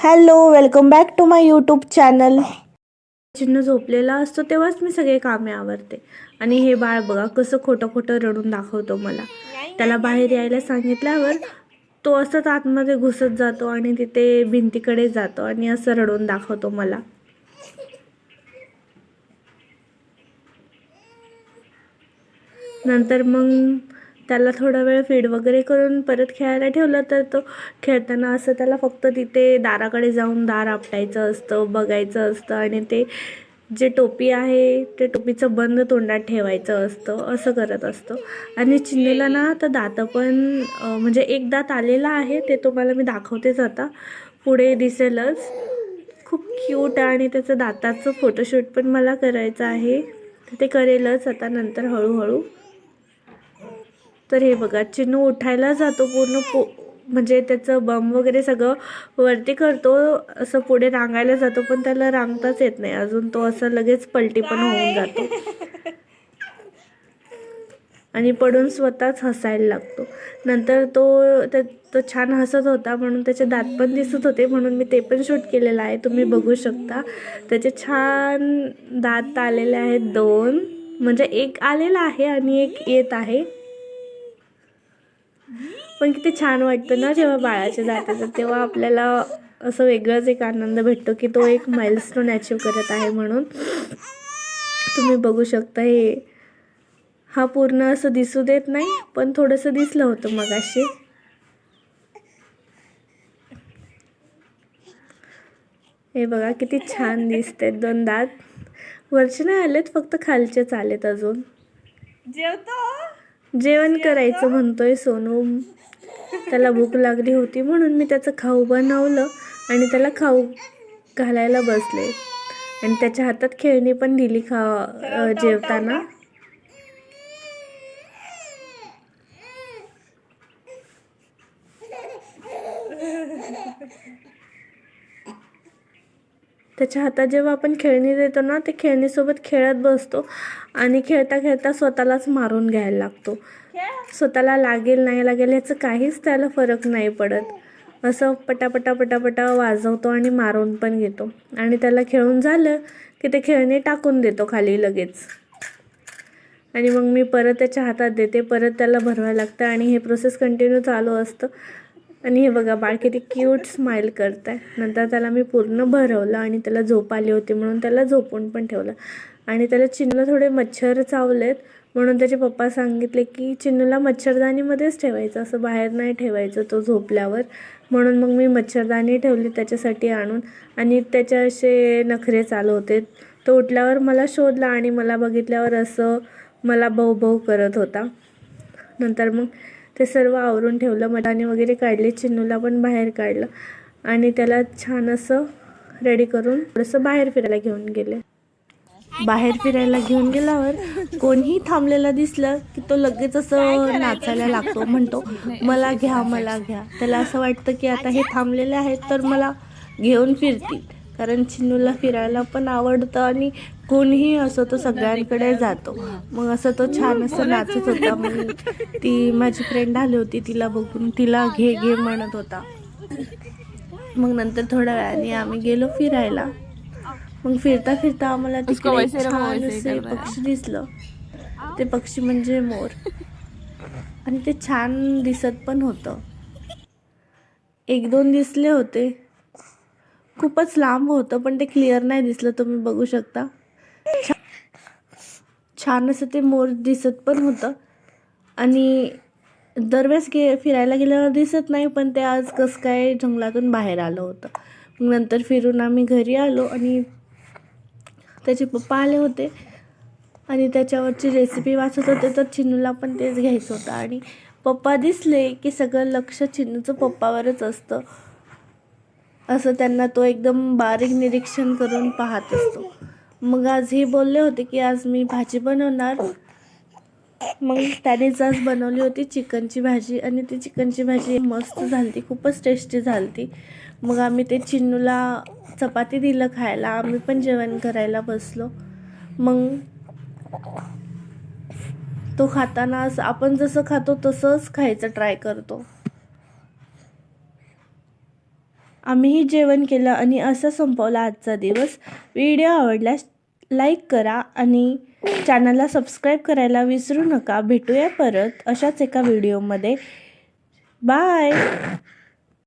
Hello welcome back to my YouTube channel. चिन्ह झोपलेला असतो तेव्हाच मी सगळे कामे आवरते. आणि हे बाळ बघा कसं खोटं खोटं रडून दाखवतो मला. त्याला बाहेर यायला सांगितल्यावर तो असंच आतमध्ये घुसत जातो आणि तिथे भिंतीकडे जातो आणि असं रडून दाखवतो मला. नंतर मग त्याला थोडा वेळ फीड वगैरे करून परत खेळायला ठेवलं तर तो खेळताना असं त्याला फक्त तिथे दाराकडे जाऊन दार आपटायचं असतं बघायचं असतं आणि ते जे टोपी आहे ते टोपीचं बंद तोंडात ठेवायचं असतं असं करत असतो. आणि चिन्नीला ना तर दातं पण म्हणजे एक दात आलेला आहे ते तुम्हाला मी दाखवतेच आता. पुढे दिसेलच. खूप क्यूट आहे आणि त्याचं दाताचं फोटोशूट पण मला करायचं आहे. ते करेलच आता नंतर हळूहळू. तर हे बघा चिन्नू उठायला जातो पूर्ण पो म्हणजे त्याचं बम वगैरे सगळं वरती करतो असं पुढे रांगायला जातो पण त्याला रांगताच येत नाही. अजून तो असं लगेच पलटी पण होऊन जातो. आणि पडून स्वतःच हसायला लागतो. नंतर तो त्या- तो छान हसत होता म्हणून त्याचे दात पण दिसत होते म्हणून मी ते पण शूट केलेलं आहे. तुम्ही बघू शकता. त्याचे छान दात आलेले आहेत दोन. म्हणजे एक आलेला आहे आणि एक येत आहे. पण किती छान वाटतं ना जेव्हा बाळाचे जातात तेव्हा आपल्याला असं वेगळाच एक आनंद भेटतो की तो एक माइलस्टोन अचीव करत आहे म्हणून. तुम्ही बघू शकता हे. हा पूर्ण असं दिसू देत नाही पण थोडंसं दिसलं होतं मगाशी. हे बघा किती छान दिसते दोन दात. वरचे नाही आलेत फक्त खालचेच आलेत अजून. जेवतो. जेवण करायचं म्हणतोय सोनू. त्याला भूक लागली होती म्हणून मी त्याचं खाऊ बनवलं आणि त्याला खाऊ घालायला बसले. आणि त्याच्या हातात खेळणी पण दिली खा जेवताना. त्याच्या हातात जेव्हा आपण खेळणी देतो ना ते खेळणीसोबत खेळत बसतो आणि खेळता खेळता स्वतःलाच मारून घ्यायला लागतो. स्वतःला लागेल नाही लागेल ह्याचं काहीच त्याला फरक नाही पडत. असं पटापटा पटापटा वाजवतो आणि मारून पण घेतो. आणि त्याला खेळून झालं की ते खेळणे टाकून देतो खाली लगेच. आणि मग मी परत त्याच्या हातात देते परत त्याला भरवायला लागतं आणि हे प्रोसेस कंटिन्यू चालू असतं. आणि हे बघा बाळ किती क्यूट स्माईल करत आहे नंतर त्याला मी पूर्ण भरवलं आणि त्याला झोप आली होती म्हणून त्याला झोपून पण ठेवलं. आणि त्याला चिन्नूला थोडे मच्छर चावलेत म्हणून त्याचे पप्पा सांगितले की चिन्नूला मच्छरदाणीमध्येच ठेवायचं असं बाहेर नाही ठेवायचं तो झोपल्यावर. म्हणून मग मी मच्छरदाणी ठेवली त्याच्यासाठी आणून. आणि त्याचे असे नखरे चालू होते. तो उठल्यावर मला शोधला आणि मला बघितल्यावर असं मला बहू करत होता. नंतर मग ते सर्व आवरून ठेवलं. मटाने वगैरे काढले चिन्नूला पण बाहेर काढलं आणि त्याला छान असं रेडी करून थोडंसं बाहेर फिरायला घेऊन गेले. बाहेर फिरायला घेऊन गेल्यावर कोणीही थांबलेला दिसलं की तो लगेच असं नाचायला लागतो म्हणतो मला घ्या मला घ्या. त्याला असं वाटतं की आता हे थांबलेले आहेत तर मला घेऊन फिरतील. कारण चिन्नूला फिरायला पण आवडतं आणि कोणीही असो तो सगळ्यांकडे जातो. मग असं तो छान असं नाचत होता. मग ती माझी फ्रेंड आली होती तिला बघून तिला घे घे म्हणत होता. मग नंतर थोड्या वेळाने आम्ही गेलो फिरायला. मग फिरता फिरता आम्हाला तिकडे छान असे पक्षी दिसलं. ते पक्षी म्हणजे मोर. आणि ते छान दिसत पण होतं. एक दोन दिसले होते. खूपच लांब होतं पण ते क्लिअर नाही दिसलं. तुम्ही बघू शकता. छान असं ते मोर दिसत पण होतं. आणि दरवेळेस गे फिरायला गेल्यावर दिसत नाही पण ते आज कसं काय जंगलातून बाहेर आलं होतं. मग नंतर फिरून आम्ही घरी आलो आणि त्याचे पप्पा आले होते. आणि त्याच्यावरची रेसिपी वाचत होते तर चिन्नूला पण तेच घ्यायचं होतं. आणि पप्पा दिसले की सगळं लक्ष चिन्नूचं पप्पावरच असतं. असं त्यांना तो एकदम बारीक निरीक्षण करून पाहत असतो. मग आज हे बोलले होते की आज मी भाजी बनवणार. मग त्यानेच आज बनवली होती चिकनची भाजी आणि ती चिकनची भाजी मस्त झाली ती खूपच टेस्टी झाली ती मग आम्ही ते चिन्नूला चपाती दिलं खायला आम्ही पण जेवण करायला बसलो. मग तो खाताना आपण जसं खातो तसंच खायचं ट्राय करतो. आम्हीही जेवण केलं आणि असं संपवला आजचा दिवस. व्हिडिओ आवडल्यास लाईक करा आणि चॅनलला सबस्क्राईब करायला विसरू नका. भेटूया परत अशाच एका व्हिडिओमध्ये. बाय!